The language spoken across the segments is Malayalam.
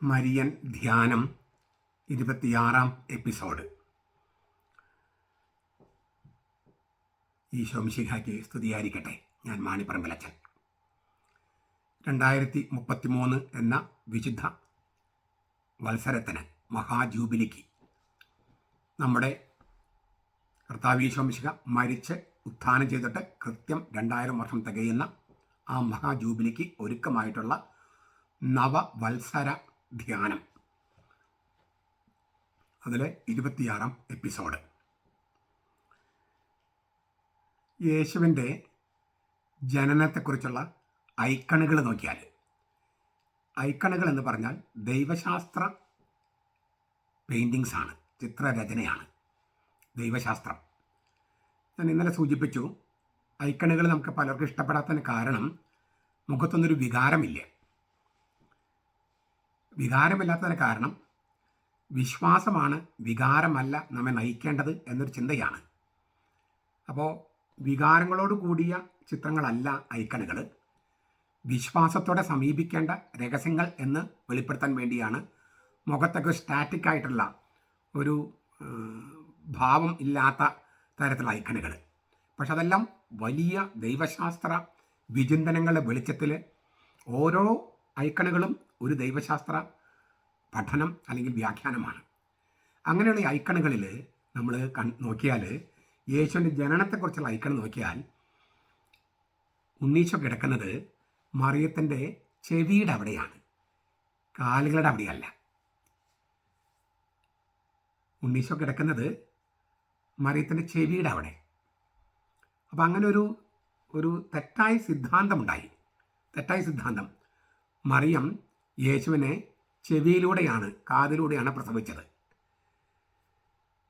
മരിയൻ ധ്യാനം ഇരുപത്തിയാറാം എപ്പിസോഡ്. ഈശോ മിശിഹായ്ക്ക് സ്തുതിയായിരിക്കട്ടെ. ഞാൻ മാണിപ്പറമ്പിലച്ചൻ രണ്ടായിരത്തി മുപ്പത്തിമൂന്ന് എന്ന വിശുദ്ധ വത്സരത്തിന് മഹാജൂബിലിക്ക് നമ്മുടെ കർത്താവ് ഈശോ മിശിഹ മരിച്ച് ഉത്ഥാനം ചെയ്തിട്ട് കൃത്യം രണ്ടായിരം വർഷം തികയുന്ന ആ മഹാജൂബിലിക്ക് ഒരുക്കമായിട്ടുള്ള നവവത്സര ധ്യാനം. അതിലെ ഇരുപത്തിയാറാം എപ്പിസോഡ്. യേശുവിന്റെ ജനനത്തെക്കുറിച്ചുള്ള ഐക്കണുകൾ നോക്കിയാൽ. ഐക്കണുകൾ എന്ന് പറഞ്ഞാൽ ദൈവശാസ്ത്ര പെയിന്റിങ്സ് ആണ് ചിത്രരചനയാണ്. ദൈവശാസ്ത്രം. ഞാൻ ഇന്നലെ സൂചിപ്പിച്ചു ഐക്കണുകൾ നമുക്ക് പലർക്കും ഇഷ്ടപ്പെടാത്തതിന് കാരണം മുഖത്തൊന്നൊരു വികാരമില്ല. വികാരമില്ലാത്തതിന് കാരണം വിശ്വാസമാണ് വികാരമല്ല നമ്മെ നയിക്കേണ്ടത് എന്നൊരു ചിന്തയാണ്. അപ്പോൾ വികാരങ്ങളോട് കൂടിയ ചിത്രങ്ങളല്ല ഐക്കണുകൾ വിശ്വാസത്തോടെ സമീപിക്കേണ്ട രഹസ്യങ്ങൾ എന്ന് വെളിപ്പെടുത്താൻ വേണ്ടിയാണ് മുഖത്തൊക്കെ സ്റ്റാറ്റിക് ആയിട്ടുള്ള ഒരു ഭാവം ഇല്ലാത്ത തരത്തിലുള്ള ഐക്കണുകൾ പക്ഷെ അതെല്ലാം വലിയ ദൈവശാസ്ത്ര വിചിന്തനങ്ങളുടെ വെളിച്ചത്തിൽ ഓരോ ഐക്കണുകളും ഒരു ദൈവശാസ്ത്ര പഠനം അല്ലെങ്കിൽ വ്യാഖ്യാനമാണ്. അങ്ങനെയുള്ള ഐക്കണുകളിൽ നമ്മൾ കൺ നോക്കിയാൽ യേശുവിന്റെ ജനനത്തെക്കുറിച്ചുള്ള ഐക്കൺ നോക്കിയാൽ ഉണ്ണീശോ കിടക്കുന്നത് മറിയത്തിന്റെ ചെവിയുടെ അവിടെയാണ്. കാലുകളുടെ അവിടെയല്ല. ഉണ്ണീശോ കിടക്കുന്നത് മറിയത്തിന്റെ ചെവിയുടെ അവിടെ. അപ്പം അങ്ങനെ ഒരു ഒരു തെറ്റായ സിദ്ധാന്തമുണ്ടായി. തെറ്റായ സിദ്ധാന്തം. മറിയം യേശുവിനെ ചെവിയിലൂടെയാണ് കാതിലൂടെയാണ് പ്രസവിച്ചത്.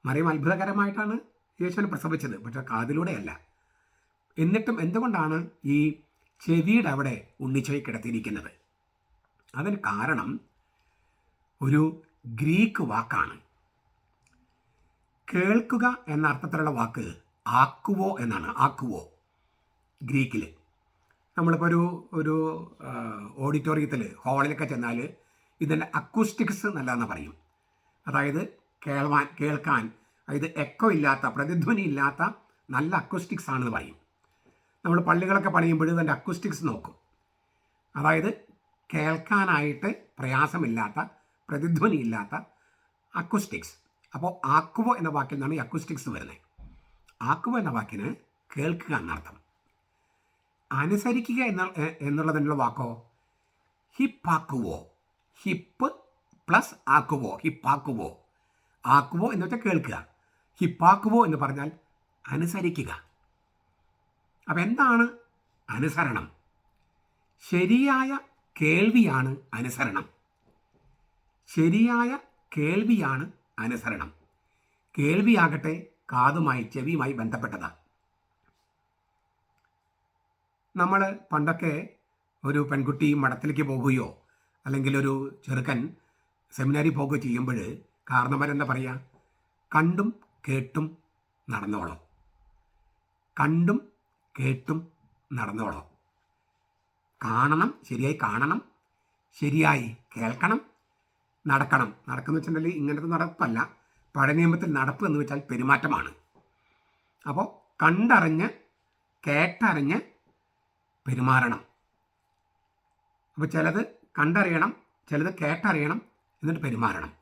മറിയം അത്ഭുതകരമായിട്ടാണ് യേശുവിനെ പ്രസവിച്ചത് പക്ഷെ കാതിലൂടെയല്ല. എന്നിട്ടും എന്തുകൊണ്ടാണ് ഈ ചെവിയുടെ അവിടെ ഉണ്ണിച്ചോയി കിടത്തിയിരിക്കുന്നത്? അതിന് കാരണം ഒരു ഗ്രീക്ക് വാക്കാണ്. കേൾക്കുക എന്ന അർത്ഥത്തിലുള്ള വാക്ക് ആക്കുവോ എന്നാണ് ആക്കുവോ ഗ്രീക്കിൽ നമ്മളിപ്പോൾ ഒരു ഒരു ഓഡിറ്റോറിയത്തിൽ ഹാളിലൊക്കെ ചെന്നാൽ ഇതിന്റെ അക്കൂസ്റ്റിക്സ് നല്ലതെന്ന് പറയും. അതായത് കേൾവാൻ കേൾക്കാൻ അതായത് എക്കോ ഇല്ലാത്ത പ്രതിധ്വനി ഇല്ലാത്ത നല്ല അക്കൂസ്റ്റിക്സ് ആണെന്ന് പറയും. നമ്മൾ പള്ളികളൊക്കെ പണിയുമ്പോൾ ഇതിന്റെ അക്കൂസ്റ്റിക്സ് നോക്കും. അതായത് കേൾക്കാനായിട്ട് പ്രയാസമില്ലാത്ത പ്രതിധ്വനി ഇല്ലാത്ത അക്കൂസ്റ്റിക്സ് അപ്പോൾ ആക്കുവോ എന്ന വാക്കിൽ നിന്നാണ് ഈ അക്കൂസ്റ്റിക്സ് വരുന്നത് ആക്കുവോ എന്ന വാക്കിന് കേൾക്കുക എന്നർത്ഥം. അനുസരിക്കുക എന്ന എന്നുള്ളതിനുള്ള വാക്കോ? ഹിപ്പാക്കുവോ? Hip plus ആക്കുവോ? ഹിപ്പാക്കുവോ? ആക്കുവോ എന്ന് വെച്ചാൽ കേൾക്കുക. ഹിപ്പാക്കുവോ എന്ന് പറഞ്ഞാൽ അനുസരിക്കുക. അപ്പം എന്താണ് അനുസരണം? ശരിയായ കേൾവിയാണ് അനുസരണം. ശരിയായ കേൾവിയാണ് അനുസരണം. കേൾവിയാകട്ടെ കാതുമായി ചെവിയുമായി ബന്ധപ്പെട്ടതാണ് നമ്മൾ പണ്ടൊക്കെ ഒരു പെൺകുട്ടി മഠത്തിലേക്ക് പോകുകയോ അല്ലെങ്കിൽ ഒരു ചെറുക്കൻ സെമിനാരി പോകുകയോ ചെയ്യുമ്പോൾ കാരണവരെന്താ പറയുക കണ്ടും കേട്ടും നടന്നോളോ. കണ്ടും കേട്ടും നടന്നോളോ. കാണണം ശരിയായി കാണണം ശരിയായി കേൾക്കണം നടക്കണം. നടക്കുന്ന വെച്ചിട്ടുണ്ടെങ്കിൽ ഇങ്ങനത്തെ നടപ്പല്ല. പഴയ നിയമത്തിൽ നടപ്പ് എന്ന് വെച്ചാൽ പെരുമാറ്റമാണ്. അപ്പോൾ കണ്ടറിഞ്ഞ് കേട്ടറിഞ്ഞ് പെരുമാറണം. അപ്പോൾ ചിലത് കണ്ടറിയണം ചിലത് കേട്ടറിയണം എന്നിട്ട് പെരുമാറണം.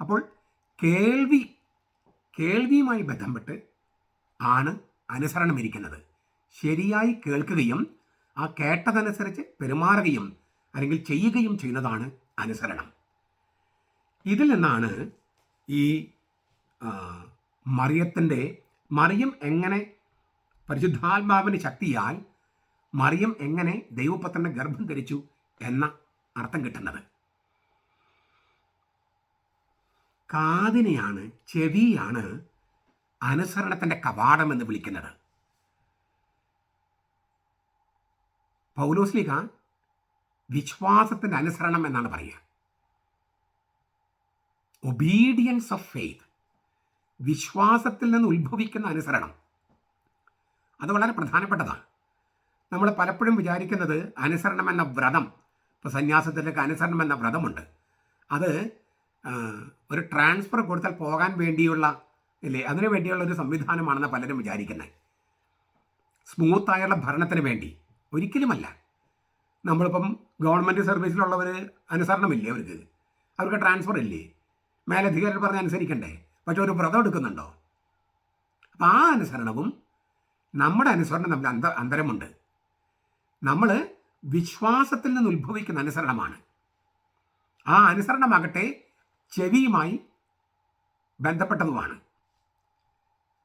അപ്പോൾ കേൾവി കേൾവിയുമായി ബന്ധപ്പെട്ട് ആണ് അനുസരണം ഇരിക്കുന്നത് ശരിയായി കേൾക്കുകയും ആ കേട്ടതനുസരിച്ച് പെരുമാറുകയും അല്ലെങ്കിൽ ചെയ്യുകയും ചെയ്യുന്നതാണ് അനുസരണം. ഇതിൽ നിന്നാണ് ഈ മറിയത്തിന്റെ മറിയം എങ്ങനെ പരിശുദ്ധാത്മാവിന്റെ ശക്തിയാൽ മറിയം എങ്ങനെ ദൈവപുത്രനെ ഗർഭം ധരിച്ചു എന്ന അർത്ഥം കിട്ടുന്നത്. കാതിനെയാണ് ചെവിയാണ് അനുസരണത്തിന്റെ കവാടം എന്ന് വിളിക്കുന്നത്. പൗലോസ്ലിക വിശ്വാസത്തിന്റെ അനുസരണം എന്നാണ് പറയുക. ഒബീഡിയൻസ് ഓഫ് ഫെയ്ത്ത് വിശ്വാസത്തിൽ നിന്ന് ഉത്ഭവിക്കുന്ന അനുസരണം. അത് വളരെ പ്രധാനപ്പെട്ടതാണ്. നമ്മൾ പലപ്പോഴും വിചാരിക്കുന്നത് അനുസരണം എന്ന വ്രതം ഇപ്പോൾ സന്യാസത്തിലേക്ക് അനുസരണം എന്ന വ്രതമുണ്ട്. അത് ഒരു ട്രാൻസ്ഫർ കൊടുത്താൽ പോകാൻ വേണ്ടിയുള്ള ഇല്ലേ? അതിനു വേണ്ടിയുള്ള ഒരു സംവിധാനമാണെന്ന് പലരും വിചാരിക്കുന്നത് സ്മൂത്തായുള്ള ഭരണത്തിന് വേണ്ടി. ഒരിക്കലുമല്ല. നമ്മളിപ്പം ഗവൺമെന്റ് സർവീസിലുള്ളവർ അനുസരണമില്ലേ അവർക്ക്? അവർക്ക് ട്രാൻസ്ഫർ ഇല്ലേ? മേലധികാരി പറഞ്ഞ് അനുസരിക്കണ്ടേ? പക്ഷെ ഒരു വ്രതം എടുക്കുന്നുണ്ടോ? അപ്പം ആ അനുസരണവും നമ്മുടെ അനുസരണം തമ്മിൽ അന്ത അന്തരമുണ്ട്. നമ്മൾ വിശ്വാസത്തിൽ നിന്ന് ഉത്ഭവിക്കുന്ന അനുസരണമാണ്. ആ അനുസരണമാകട്ടെ ചെവിയുമായി ബന്ധപ്പെട്ടതുമാണ്.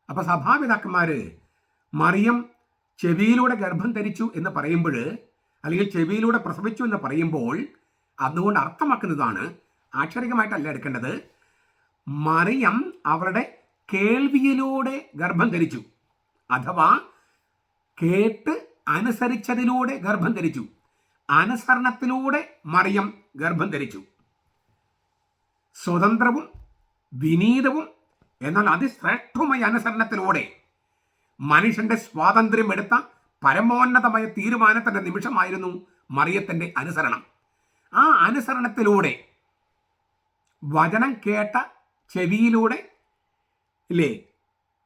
അപ്പോൾ സഭാപിതാക്കന്മാർ മറിയം ചെവിയിലൂടെ ഗർഭം ധരിച്ചു എന്ന് പറയുമ്പോൾ അല്ലെങ്കിൽ ചെവിയിലൂടെ പ്രസവിച്ചു എന്ന് പറയുമ്പോൾ അതുകൊണ്ട് അർത്ഥമാക്കുന്നതാണ് ആക്ഷരികമായിട്ടല്ല എടുക്കേണ്ടത് മറിയം അവരുടെ കേൾവിയിലൂടെ ഗർഭം ധരിച്ചു. അഥവാ കേട്ട് അനുസരിച്ചതിലൂടെ ഗർഭം ധരിച്ചു. അനുസരണത്തിലൂടെ മറിയം ഗർഭം ധരിച്ചു. സ്വതന്ത്രവും വിനീതവും എന്നാൽ അതിശ്രേഷ്ഠവുമായ അനുസരണത്തിലൂടെ മനുഷ്യന്റെ സ്വാതന്ത്ര്യം എടുത്ത പരമോന്നതമായ തീരുമാനത്തിന്റെ നിമിഷമായിരുന്നു മറിയത്തിന്റെ അനുസരണം. ആ അനുസരണത്തിലൂടെ വചനം കേട്ട ചെവിയിലൂടെ ഇല്ലേ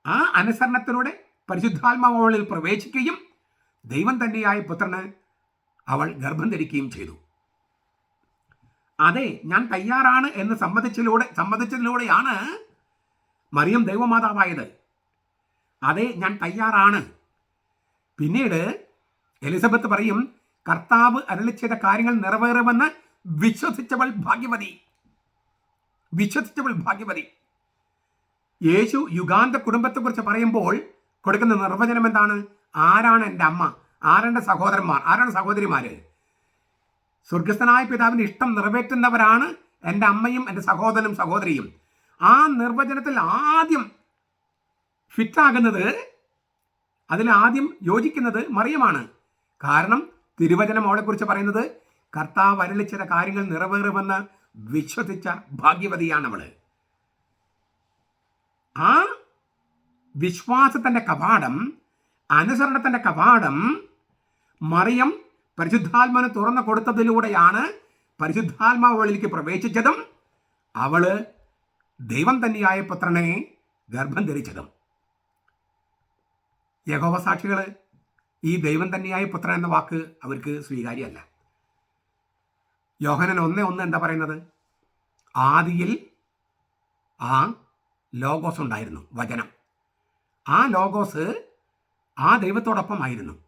ആ അനുസരണത്തിലൂടെ പരിശുദ്ധാത്മാവളിൽ പ്രവേശിക്കുകയും ദൈവം തന്നെയായ പുത്രന് അവൾ ഗർഭം ധരിക്കുകയും ചെയ്തു. അതെ ഞാൻ തയ്യാറാണ് എന്ന് സമ്മതിച്ചതിലൂടെ സമ്മതിച്ചതിലൂടെയാണ് മറിയം ദൈവമാതാവായത്. അതെ ഞാൻ തയ്യാറാണ്. പിന്നീട് എലിസബത്ത് പറയും കർത്താവ് അരളി ചെയ്ത കാര്യങ്ങൾ നിറവേറുമെന്ന് വിശ്വസിച്ചവൾ ഭാഗ്യവതി. വിശ്വസിച്ചവൾ ഭാഗ്യവതി. യേശു യുഗാന്ത കുടുംബത്തെക്കുറിച്ച് പറയുമ്പോൾ കൊടുക്കുന്ന നിർവചനം എന്താണ്? ആരാണ് എന്റെ അമ്മ? ആരാണ് സഹോദരന്മാർ? ആരാണ് സഹോദരിമാര്? സ്വർഗസ്ഥനായ പിതാവിന്റെ ഇഷ്ടം നിറവേറ്റുന്നവരാണ് എന്റെ അമ്മയും എന്റെ സഹോദരനും സഹോദരിയും. ആ നിർവചനത്തിൽ ആദ്യം ഫിറ്റാകുന്നത് അതിൽ ആദ്യം യോജിക്കുന്നത് മറിയമാണ്. കാരണം തിരുവചനം അവളെക്കുറിച്ച് പറയുന്നത് കർത്താവ് അരളി ചില കാര്യങ്ങൾ നിറവേറുമെന്ന് വിശ്വസിച്ച ഭാഗ്യവതിയാണ് അവൾ ആ വിശ്വാസത്തിന്റെ കവാടം അനുസരണത്തിന്റെ കവാടം മറിയം പരിശുദ്ധാത്മാവിന് തുറന്നു കൊടുത്തതിലൂടെയാണ് പരിശുദ്ധാത്മാവളിലേക്ക് പ്രവേശിച്ചതും അവൾ ദൈവം തന്നെയായ പുത്രനെ ഗർഭം ധരിച്ചതും. യഹോവ ഈ ദൈവം തന്നെയായ പുത്രൻ എന്ന വാക്ക് അവർക്ക് സ്വീകാര്യമല്ല. യോഹനൻ ഒന്നേ ഒന്ന് എന്താ പറയുന്നത്? ആദിയിൽ ആ ലോഗോസ് ഉണ്ടായിരുന്നു വചനം. ആ ലോഗോസ് ആ ദൈവത്തോടൊപ്പമായിരുന്നു.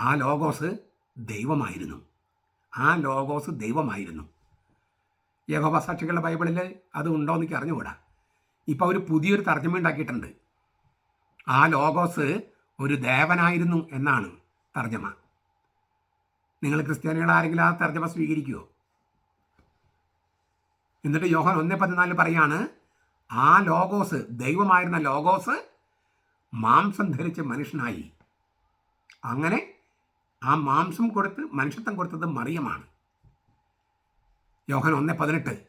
ആ ലോഗോസ് ദൈവമായിരുന്നു. ആ ലോഗോസ് ദൈവമായിരുന്നു. യഹോബ സാക്ഷികളുടെ ബൈബിളിൽ അത് ഉണ്ടോ എന്നൊക്കെ അറിഞ്ഞുകൂടാ. ഇപ്പോൾ അവർ പുതിയൊരു തർജമ ഉണ്ടാക്കിയിട്ടുണ്ട്. ആ ലോഗോസ് ഒരു ദേവനായിരുന്നു എന്നാണ് തർജമ. നിങ്ങൾ ക്രിസ്ത്യാനികൾ ആരെങ്കിലും ആ തർജമ സ്വീകരിക്കുമോ എന്നിട്ട് യോഹൻ ഒന്നേ പതിനാലിൽ പറയാണ് ആ ലോഗോസ് ദൈവമായിരുന്ന ലോഗോസ് മാംസം ധരിച്ച മനുഷ്യനായി. അങ്ങനെ ആ മാംസം കൊടുത്ത് മനുഷ്യത്വം കൊടുത്തത് മറിയമാണ്. യോഹൻ ഒന്ന് പതിനെട്ട്.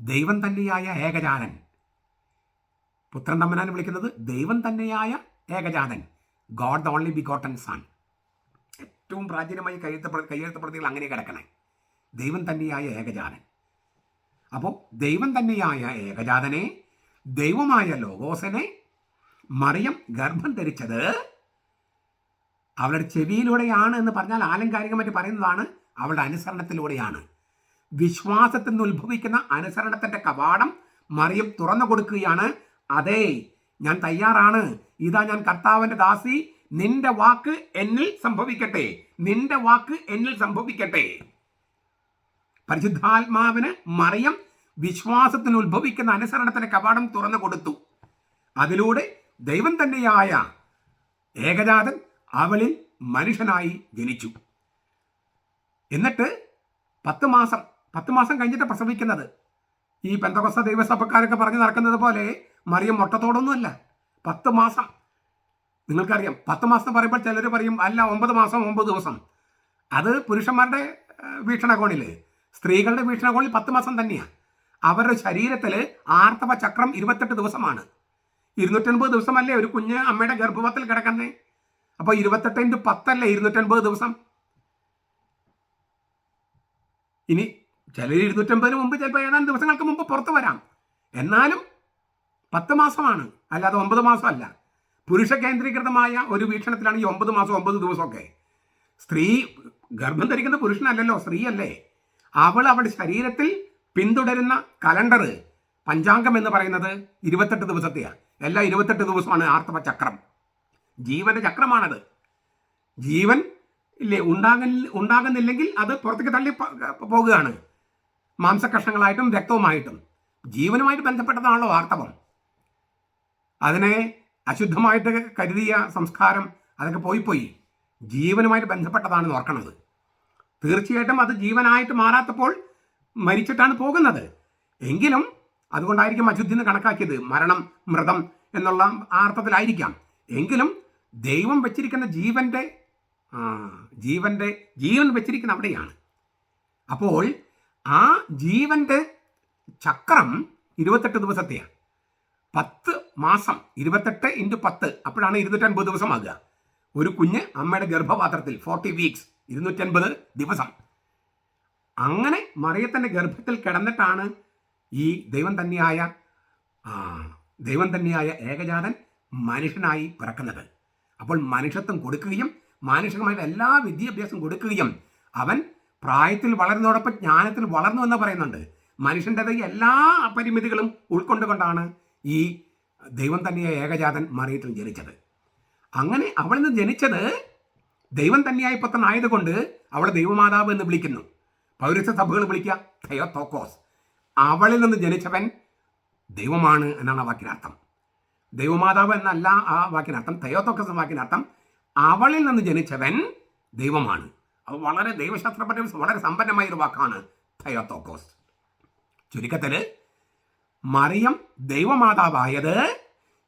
ദൈവം തന്നെയായ ഏകജാതൻ. പുത്രൻ തമ്മനാണ് വിളിക്കുന്നത് ദൈവം തന്നെയായ ഏകജാതൻ. God the only begotten son ഏറ്റവും പ്രാചീനമായി കയ്യെഴുത്ത കയ്യെഴുത്തപ്പെടുത്തികൾ അങ്ങനെ കിടക്കണേ. ദൈവം തന്നെയായ ഏകജാതൻ. അപ്പോൾ ദൈവം തന്നെയായ ഏകജാതനെ ദൈവമായ ലോകോസനെ മറിയം ഗർഭം ധരിച്ചത് അവളുടെ ചെവിയിലൂടെയാണ് എന്ന് പറഞ്ഞാൽ ആലങ്കാരികമായിട്ട് പറയുന്നതാണ് അവളുടെ അനുസരണത്തിലൂടെയാണ്. വിശ്വാസത്തിൽ നിന്ന് ഉത്ഭവിക്കുന്ന അനുസരണത്തിന്റെ കവാടം മറിയം തുറന്നു കൊടുക്കുകയാണ്. അതെ ഞാൻ തയ്യാറാണ്. ഇതാ ഞാൻ കർത്താവിന്റെ ദാസി. നിന്റെ വാക്ക് എന്നിൽ സംഭവിക്കട്ടെ. നിന്റെ വാക്ക് എന്നിൽ സംഭവിക്കട്ടെ. പരിശുദ്ധാത്മാവിന് മറിയം വിശ്വാസത്തിന് ഉത്ഭവിക്കുന്ന അനുസരണത്തിന്റെ കവാടം തുറന്നു കൊടുത്തു. അതിലൂടെ ദൈവം തന്നെയായ ഏകജാതൻ അവളിൽ മനുഷ്യനായി ജനിച്ചു. എന്നിട്ട് പത്ത് മാസം പത്ത് മാസം കഴിഞ്ഞിട്ട് പ്രസവിക്കുന്നത്. ഈ പെന്തകൊസ്ത ദൈവസഭക്കാരൊക്കെ പറഞ്ഞു നടക്കുന്നത് പോലെ മറിയം മുട്ടത്തോടൊന്നുമല്ല. പത്ത് മാസം. നിങ്ങൾക്കറിയാം പത്ത് മാസം പറയുമ്പോൾ ചിലർ പറയും അല്ല ഒമ്പത് മാസം ഒമ്പത് ദിവസം. അത് പുരുഷന്മാരുടെ വീക്ഷണകോണിൽ സ്ത്രീകളുടെ വീക്ഷണകോണിൽ പത്ത് മാസം തന്നെയാണ് അവരുടെ ശരീരത്തിൽ ആർത്തവ ചക്രം ഇരുപത്തെട്ട് ദിവസമാണ്. ഇരുന്നൂറ്റൻപത് ദിവസമല്ലേ ഒരു കുഞ്ഞ് അമ്മയുടെ ഗർഭപത്തിൽ കിടക്കുന്നേ? അപ്പോൾ ഇരുപത്തെട്ട് ഇന്റു പത്തല്ലേ ഇരുന്നൂറ്റൻപത് ദിവസം? ഇനി ചിലർ ഇരുന്നൂറ്റമ്പതിന് മുമ്പ് ചിലപ്പോൾ ഏതാനും ദിവസങ്ങൾക്ക് മുമ്പ് പുറത്തു വരാം. എന്നാലും പത്ത് മാസമാണ്. അല്ലാതെ ഒമ്പത് മാസമല്ല. പുരുഷ കേന്ദ്രീകൃതമായ ഒരു വീക്ഷണത്തിലാണ് ഈ ഒമ്പത് മാസം ഒമ്പത് ദിവസമൊക്കെ. സ്ത്രീ ഗർഭം ധരിക്കുന്ന പുരുഷനല്ലല്ലോ സ്ത്രീയല്ലേ. അവൾ അവളുടെ ശരീരത്തിൽ പിന്തുടരുന്ന കലണ്ടർ പഞ്ചാംഗം എന്ന് പറയുന്നത് ഇരുപത്തെട്ട് ദിവസത്തെയാണ് എല്ലാ ഇരുപത്തെട്ട് ദിവസമാണ് ആർത്തവ ചക്രം. ജീവന്റെ ചക്രമാണത്. ജീവൻ ഇല്ലേ ഉണ്ടാകൽ ഉണ്ടാകുന്നില്ലെങ്കിൽ അത് പുറത്തേക്ക് തള്ളി പോകുകയാണ് മാംസകഷ്ണങ്ങളായിട്ടും രക്തവുമായിട്ടും. ജീവനുമായിട്ട് ബന്ധപ്പെട്ടതാണല്ലോ ആർത്തവം. അതിനെ അശുദ്ധമായിട്ട് കരുതിയ സംസ്കാരം അതൊക്കെ പോയി പോയി. ജീവനുമായിട്ട് ബന്ധപ്പെട്ടതാണെന്ന് ഓർക്കണത്. തീർച്ചയായിട്ടും അത് ജീവനായിട്ട് മാറാത്തപ്പോൾ മരിച്ചിട്ടാണ് പോകുന്നത്. എങ്കിലും അതുകൊണ്ടായിരിക്കും അശുദ്ധി എന്ന് കണക്കാക്കിയത് മരണം മൃതം എന്നുള്ള ആ അർത്ഥത്തിലായിരിക്കാം. എങ്കിലും ദൈവം വെച്ചിരിക്കുന്ന ജീവന്റെ ജീവന്റെ ജീവൻ വെച്ചിരിക്കുന്ന അവിടെയാണ്. അപ്പോൾ ആ ജീവന്റെ ചക്രം ഇരുപത്തെട്ട് ദിവസത്തെയാണ്. പത്ത് മാസം ഇരുപത്തെട്ട് ഇന്റു പത്ത് അപ്പോഴാണ് ഇരുന്നൂറ്റൻപത് ദിവസമാകുക. ഒരു കുഞ്ഞ് അമ്മയുടെ ഗർഭപാത്രത്തിൽ ഫോർട്ടി വീക്സ് ഇരുന്നൂറ്റൻപത് ദിവസം. അങ്ങനെ മറിയത്തിന്റെ ഗർഭത്തിൽ കിടന്നിട്ടാണ് ഈ ദൈവം തന്നെയായ ദൈവം തന്നെയായ ഏകജാതൻ മനുഷ്യനായി പിറക്കുന്നത്. അപ്പോൾ മനുഷ്യത്വം കൊടുക്കുകയും മാനുഷികമായിട്ട് എല്ലാ വിദ്യാഭ്യാസം കൊടുക്കുകയും അവൻ പ്രായത്തിൽ വളരുന്നതോടൊപ്പം ജ്ഞാനത്തിൽ വളർന്നു എന്ന് പറയുന്നുണ്ട്. മനുഷ്യന്റെത് എല്ലാ പരിമിതികളും ഉൾക്കൊണ്ടുകൊണ്ടാണ് ഈ ദൈവം തന്നെയായ ഏകജാതൻ മറിയത്തിൽ ജനിച്ചത്. അങ്ങനെ അവളിൽ നിന്ന് ജനിച്ചത് ദൈവം തന്നെയായ പുത്രനായതുകൊണ്ട് അവളെ ദൈവമാതാവ് എന്ന് വിളിക്കുന്നു. പൗരസ്ത്യ സഭകൾ വിളിക്കുക തെയോത്തോക്കോസ് അവളിൽ നിന്ന് ജനിച്ചവൻ ദൈവമാണ് എന്നാണ് ആ വാക്കിനർത്ഥം. ദൈവമാതാവ് എന്നല്ല ആ വാക്കിനർത്ഥം തയോത്തോക്കസ് വാക്കിനർത്ഥം. അവളിൽ നിന്ന് ജനിച്ചവൻ ദൈവമാണ്. അത് വളരെ ദൈവശാസ്ത്രപരം വളരെ സമ്പന്നമായ ഒരു വാക്കാണ് തയോത്തോക്കോസ് ചുരുക്കത്തിൽ മറിയം ദൈവമാതാവായത്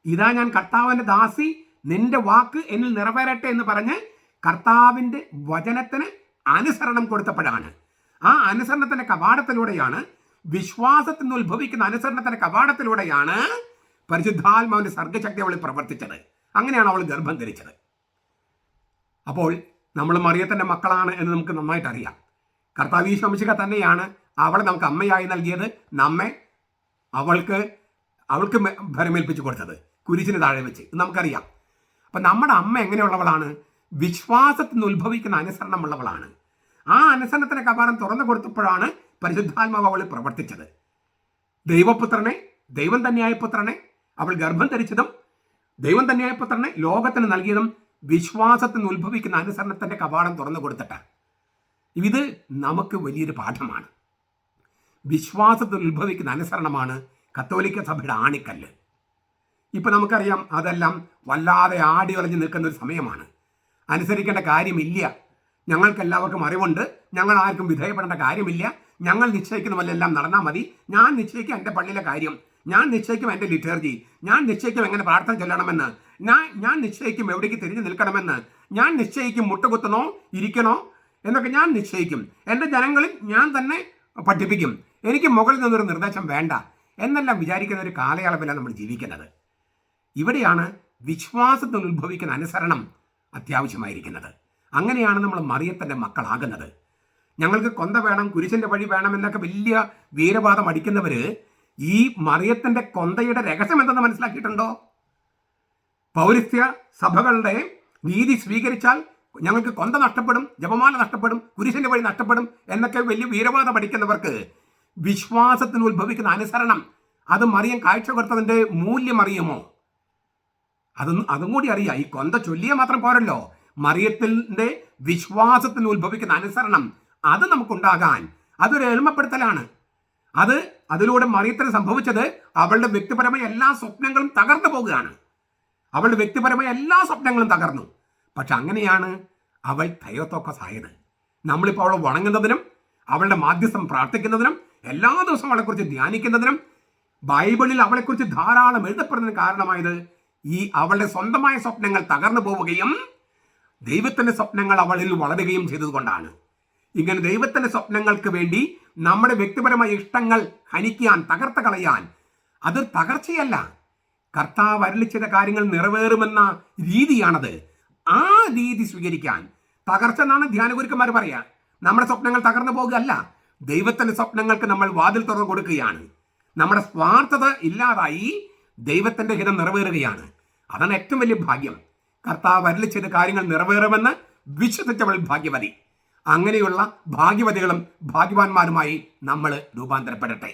ഇതാ ഞാൻ കർത്താവിന്റെ ദാസി നിന്റെ വാക്ക് എന്നിൽ നിറവേറട്ടെ എന്ന് പറഞ്ഞ് കർത്താവിന്റെ വചനത്തിന് അനുസരണം കൊടുത്തപ്പോഴാണ്. ആ അനുസരണത്തിന്റെ കവാടത്തിലൂടെയാണ് വിശ്വാസത്തിൽ നിന്ന് ഉത്ഭവിക്കുന്ന അനുസരണത്തിന്റെ കവാടത്തിലൂടെയാണ് പരിശുദ്ധാത്മാവിന്റെ സർഗശക്തി അവൾ പ്രവർത്തിച്ചത്. അങ്ങനെയാണ് അവൾ ഗർഭം ധരിച്ചത്. അപ്പോൾ നമ്മൾ മറിയത്തിന്റെ മക്കളാണ് എന്ന് നമുക്ക് നന്നായിട്ട് അറിയാം. കർത്താവ് ശംശിക തന്നെയാണ് അവളെ നമുക്ക് അമ്മയായി നൽകിയത്. നമ്മെ അവൾക്ക് അവൾക്ക് ഭരമേൽപ്പിച്ചു കൊടുത്തത്. കുരിശിന് താഴെ വെച്ച്. നമുക്കറിയാം. അപ്പം നമ്മുടെ അമ്മ എങ്ങനെയുള്ളവളാണ്? വിശ്വാസത്തിൽ നിന്ന് ഉത്ഭവിക്കുന്ന അനുസരണമുള്ളവളാണ്. ആ അനുസരണത്തിന് കവാടം തുറന്നു കൊടുത്തപ്പോഴാണ് പരിശുദ്ധാത്മാവ് അവൾ പ്രവർത്തിച്ചത്. ദൈവപുത്രനെ ദൈവം തന്നെയായ പുത്രനെ അവൾ ഗർഭം ധരിച്ചതും ദൈവം തന്നെയായ പുത്രനെ ലോകത്തിന് നൽകിയതും വിശ്വാസത്തിന് ഉത്ഭവിക്കുന്ന അനുസരണത്തിന്റെ കവാടം തുറന്നു കൊടുത്തിട്ടാണ് ഇത് നമുക്ക് വലിയൊരു പാഠമാണ്. വിശ്വാസത്തിൽ ഉത്ഭവിക്കുന്ന അനുസരണമാണ് കത്തോലിക്ക സഭയുടെ ആണിക്കല്ല്. ഇപ്പൊ നമുക്കറിയാം അതെല്ലാം വല്ലാതെ ആടി ഒലഞ്ഞു നിൽക്കുന്ന ഒരു സമയമാണ്. അനുസരിക്കേണ്ട കാര്യമില്ല. ഞങ്ങൾക്ക് എല്ലാവർക്കും അറിവുണ്ട്. ഞങ്ങൾ ആർക്കും വിധേയപ്പെടേണ്ട കാര്യമില്ല. ഞങ്ങൾ നിശ്ചയിക്കുന്ന പോലെ എല്ലാം നടന്നാൽ മതി. ഞാൻ നിശ്ചയിക്കും എന്റെ പള്ളിയിലെ കാര്യം. ഞാൻ നിശ്ചയിക്കും എന്റെ ലിറ്റർജി ഞാൻ നിശ്ചയിക്കും എങ്ങനെ പ്രാർത്ഥന ചൊല്ലണമെന്ന്. ഞാൻ ഞാൻ നിശ്ചയിക്കും എവിടേക്ക് തിരിഞ്ഞു നിൽക്കണമെന്ന്. ഞാൻ നിശ്ചയിക്കും മുട്ടുകുത്തണോ ഇരിക്കണോ എന്നൊക്കെ ഞാൻ നിശ്ചയിക്കും. എന്റെ ജനങ്ങളിൽ ഞാൻ തന്നെ പഠിപ്പിക്കും. എനിക്ക് മുകളിൽ നിന്നൊരു നിർദ്ദേശം വേണ്ട എന്നെല്ലാം വിചാരിക്കുന്ന ഒരു കാലയളവിലാണ് നമ്മൾ ജീവിക്കുന്നത്. ഇവിടെയാണ് വിശ്വാസത്തിൽ ഉത്ഭവിക്കുന്ന അനുസരണം അത്യാവശ്യമായിരിക്കുന്നത്. അങ്ങനെയാണ് നമ്മൾ മറിയത്തിന്റെ മക്കളാകുന്നത്. ഞങ്ങൾക്ക് കൊന്ത വേണം കുരിശിന്റെ വഴി വേണം എന്നൊക്കെ വലിയ വീരവാദം അടിക്കുന്നവര് ഈ മറിയത്തിന്റെ കൊന്തയുടെ രഹസ്യം എന്തെന്ന് മനസ്സിലാക്കിയിട്ടുണ്ടോ? പൗരസ്ത്യ സഭകളുടെ നീതി സ്വീകരിച്ചാൽ ഞങ്ങൾക്ക് കൊന്ത നഷ്ടപ്പെടും ജപമാല നഷ്ടപ്പെടും കുരിശിന്റെ വഴി നഷ്ടപ്പെടും എന്നൊക്കെ വലിയ വീരവാദം അടിക്കുന്നവർക്ക് വിശ്വാസത്തിന് ഉത്ഭവിക്കുന്ന അനുസരണം. അത് മറിയം കാഴ്ച കൊടുത്തതിന്റെ മൂല്യം അറിയുമോ? അതും അതും കൂടി അറിയാം. ഈ കൊന്ത ചൊല്ലിയ മാത്രം പോരല്ലോ. മറിയത്തിന്റെ വിശ്വാസത്തിന് ഉത്ഭവിക്കുന്ന അനുസരണം. അത് നമുക്കുണ്ടാകാൻ. അതൊരു എളിമപ്പെടുത്തലാണ്. അത് അതിലൂടെ മറിയത്തിന് സംഭവിച്ചത് അവളുടെ വ്യക്തിപരമായ എല്ലാ സ്വപ്നങ്ങളും തകർന്നു പോകുകയാണ് അവളുടെ വ്യക്തിപരമായ എല്ലാ സ്വപ്നങ്ങളും തകർന്നു. പക്ഷെ അങ്ങനെയാണ് അവൾ തയോത്തോക്കസ് ആയത് നമ്മളിപ്പോൾ അവളെ വണങ്ങുന്നതിനും അവളുടെ മാധ്യസ്ഥം പ്രാർത്ഥിക്കുന്നതിനും എല്ലാ ദിവസവും അവളെക്കുറിച്ച് ധ്യാനിക്കുന്നതിനും ബൈബിളിൽ അവളെക്കുറിച്ച് ധാരാളം എഴുതപ്പെടുന്നതിന് കാരണമായത് ഈ അവളുടെ സ്വന്തമായ സ്വപ്നങ്ങൾ തകർന്നു പോവുകയും ദൈവത്തിന്റെ സ്വപ്നങ്ങൾ അവളിൽ വളരുകയും ചെയ്തതുകൊണ്ടാണ്. ഇങ്ങനെ ദൈവത്തിന്റെ സ്വപ്നങ്ങൾക്ക് വേണ്ടി നമ്മുടെ വ്യക്തിപരമായ ഇഷ്ടങ്ങൾ ഹനിക്കാൻ തകർത്ത് കളയാൻ. അത് തകർച്ചയല്ല. കർത്താവ് അരളിച്ചത കാര്യങ്ങൾ നിറവേറുമെന്ന രീതിയാണത്. ആ രീതി സ്വീകരിക്കാൻ. തകർച്ച എന്നാണ് ധ്യാനഗുരുക്കന്മാർ പറയാ. നമ്മുടെ സ്വപ്നങ്ങൾ തകർന്നു പോകുകയല്ല. ദൈവത്തിന്റെ സ്വപ്നങ്ങൾക്ക് നമ്മൾ വാതിൽ തുറന്നു കൊടുക്കുകയാണ്. നമ്മുടെ സ്വാർത്ഥത ഇല്ലാതായി ദൈവത്തിന്റെ ഹിതം നിറവേറുകയാണ്. അതാണ് ഏറ്റവും വലിയ ഭാഗ്യം. കർത്താവ് അരളി ചെയ്ത കാര്യങ്ങൾ നിറവേറുമെന്ന് വിശ്വസിച്ചവൾ ഭാഗ്യവതി. അങ്ങനെയുള്ള ഭാഗ്യവതികളും ഭാഗ്യവാന്മാരുമായി നമ്മൾ രൂപാന്തരപ്പെടട്ടെ.